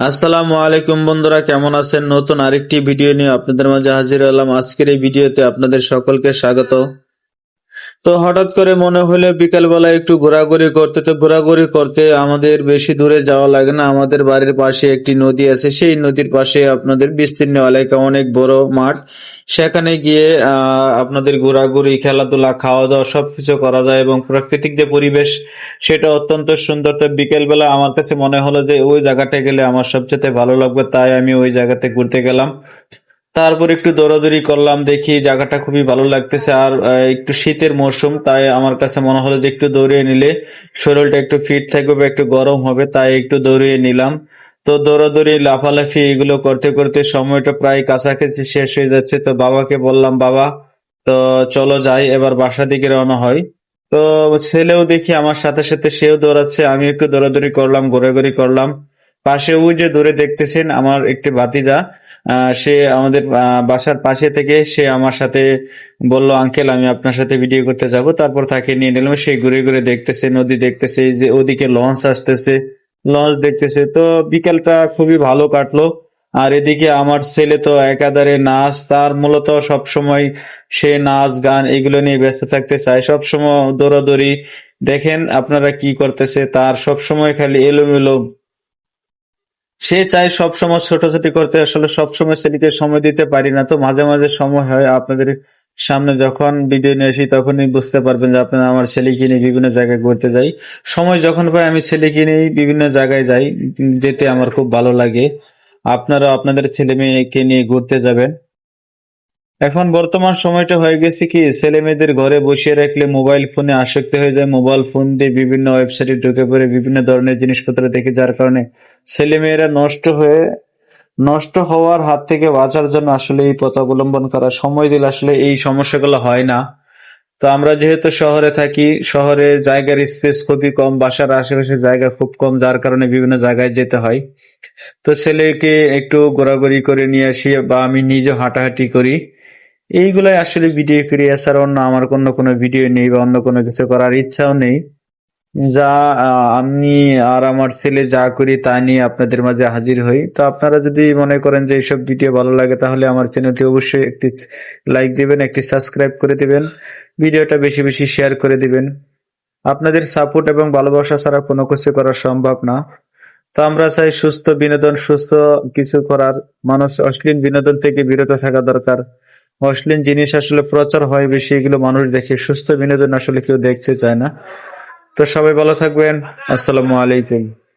আসসালামু আলাইকুম বন্ধুরা, কেমন আছেন? নতুন আরেকটি ভিডিও নিয়ে আপনাদের মাঝে হাজির হলাম। আজকের এই ভিডিওতে আপনাদের সকলকে স্বাগত। তো হঠাৎ করে মনে হলো বিকালবেলা একটু ঘোরাঘুরি করতে, তো ঘোরাঘুরি করতে আমাদের বেশি দূরে যাওয়া লাগে না। আমাদের বাড়ির পাশে একটি নদী আছে, সেই নদীর পাশে আপনাদের বিস্তীর্ণ এলাকা, অনেক বড় মাঠ। সেখানে গিয়ে আপনাদের ঘোরাঘুরি, খেলাধুলা খাওয়া দাওয়া সবকিছু করা যায় এবং প্রাকৃতিক যে পরিবেশ, সেটা অত্যন্ত সুন্দর। তো বিকেলবেলা আমার কাছে মনে হলো যে ওই জায়গাটা গেলে আমার সবচেয়ে ভালো লাগবে, তাই আমি ওই জায়গাতে ঘুরতে গেলাম। তারপর একটু দৌড়াদৌড়ি করলাম দেখি জায়গাটা খুবই ভালো লাগতেছে। আর একটু শীতের মরশুম তাই আমার কাছে মনে হলো যে একটু দৌড়িয়ে নিলে শরীরটা একটু ফিট থাকবে একটু গরম হবে তাই একটু দৌড়িয়ে নিলাম। তো দৌড়াদৌড়ি লাফালাফি এগুলো করতে করতে সময়টা প্রায় কাছাকাছি শেষ হয়ে যাচ্ছে। তো বাবাকে বললাম বাবা তো চলো যাই এবার বাসা দিকে রওনা হয়। তো ছেলেও দেখি আমার সাথে সাথে সেও দৌড়াচ্ছে আমি একটু দৌড়াদৌড়ি করলাম ঘোরাঘুরি করলাম। পাশে ওই যে দূরে দেখতেছেন আমার একটি আহ, সে আমাদের বাসার পাশে থেকে সে আমার সাথে বলল, আঙ্কেল, আমি আপনার সাথে ভিডিও করতে যাব। তারপর তাকে নিয়ে নিলাম। সে ঘুরে ঘুরে দেখতেছে, নদী দেখতেছে, যে ওদিকে লঞ্চ আসতেছে। লঞ্চ দেখতেছে। তো বিকেলটা খুবই ভালো কাটলো। আর এদিকে আমার ছেলে তো একাধারে নাচ, তার মূলত সব সময় সে নাচ, গান এগুলো নিয়ে ব্যস্ত থাকতে চায়। সব সময় দৌড়াদৌড়ি দেখেন, আপনারা কি করতেছে? তার সব সময় খালি এলোমেলো সে চায় সবসময় ছোটাছুটি করতে। আসলে সবসময় ছেলেকে সময় দিতে পারি না। তো মাঝে মাঝে সময় হয় আপনাদের সামনে যখন ভিডিও নিয়ে আসি, তখনই বুঝতে পারবেন যে আপনারা, আমার ছেলেকে নিয়ে বিভিন্ন জায়গায় ঘুরতে যাই। সময় যখন পাই, আমি ছেলেকে নিয়ে বিভিন্ন জায়গায় যাই, যেতে আমার খুব ভালো লাগে। আপনারা, আপনাদের ছেলে মেয়েকে নিয়ে ঘুরতে যাবেন। এখন বর্তমান সময়টা হয়ে গেছে কি ছেলে মেয়েদের ঘরে বসিয়ে রাখলে মোবাইল ফোনে আসক্ত হয়ে যায়। মোবাইল ফোন দিয়ে বিভিন্ন ওয়েবসাইটে ঢুকে পড়ে বিভিন্ন ধরনের জিনিসপত্র দেখে, যার কারণে ছেলে মেয়েরা নষ্ট হয়ে, নষ্ট হওয়ার হাত থেকে বাঁচার জন্য আসলে এই পথ অবলম্বন করা সময় দিলে আসলে এই সমস্যাগুলো হয় না। তো আমরা যেহেতু শহরে থাকি শহরে জায়গার স্পেস খুবই কম, বাসার আশেপাশে জায়গা খুব কম, যার কারণে বিভিন্ন জায়গায় যেতে হয়। তো ছেলেকে একটু ঘোরাঘুরি করে নিয়ে আসি বা আমি নিজে হাঁটাহাঁটি করি। এইগুলাই আসলে ভিডিও করি এছাড়া অন্য আমার অন্য কোনো ভিডিও নেই বা অন্য কোনো কিছু করার ইচ্ছাও নেই। যা আমি আর আমার ছেলে যা করি তা নিয়ে আপনাদের মাঝে হাজির হই। তো আপনারা যদি মনে করেন যে এইসব ভিডিও ভালো লাগে, তাহলে আমার চ্যানেলটি অবশ্যই একটি লাইক দিবেন, একটি সাবস্ক্রাইব করে দিবেন। ভিডিওটা বেশি বেশি শেয়ার করে দিবেন। আপনাদের সাপোর্ট এবং ভালোবাসা ছাড়া কোনো কিছু করা সম্ভব না। তো আমরা চাই সুস্থ বিনোদন, সুস্থ কিছু করার। মানুষ অশ্লীল বিনোদন থেকে বিরত থাকা দরকার। অশ্লীল জিনিস আসলে প্রচার হয় বেশি, এগুলো মানুষ দেখে। সুস্থ বিনোদন আসলে কেউ দেখতে চায় না। তো সবাই ভালো থাকবেন। আসসালামু আলাইকুম।